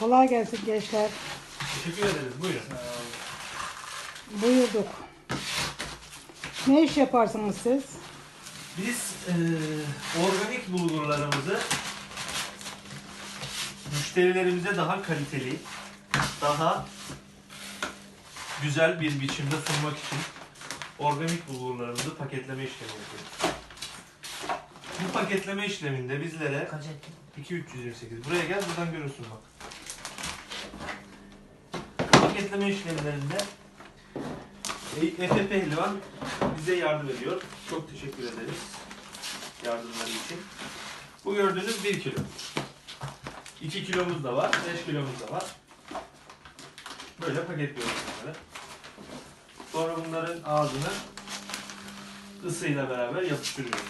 Kolay gelsin gençler. Teşekkür ederiz. Buyurun. Buyurduk. Ne iş yaparsınız siz? Biz eee, organik bulgurlarımızı müşterilerimize daha kaliteli, daha güzel bir biçimde sunmak için organik bulgurlarımızı paketleme işlemi yapıyoruz. Bu paketleme işleminde bizlere 2328. Buraya gel buradan görürsün bak. Paketleme işlemlerinde Efe Pehlivan bize yardım ediyor. Çok teşekkür ederiz yardımları için. Bu gördüğünüz 1 kilo. 2 kilomuz da var, 5 kilomuz da var. Böyle paketliyoruz bunları. Sonra bunların ağzını ısıyla beraber yapıştırıyoruz.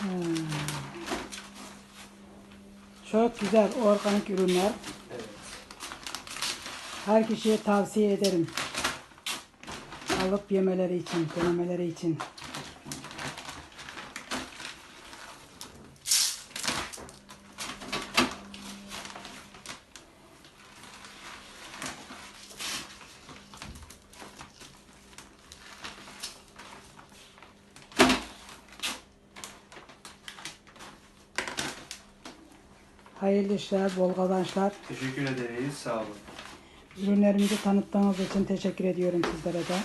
Hmm. Çok güzel organik ürünler. Her kişiye tavsiye ederim. Alıp yemeleri için, denemeleri için. Hayırlı işler, bol kazançlar. Teşekkür ederiz. Sağ olun. Ürünlerimizi tanıttığınız için teşekkür ediyorum sizlere de.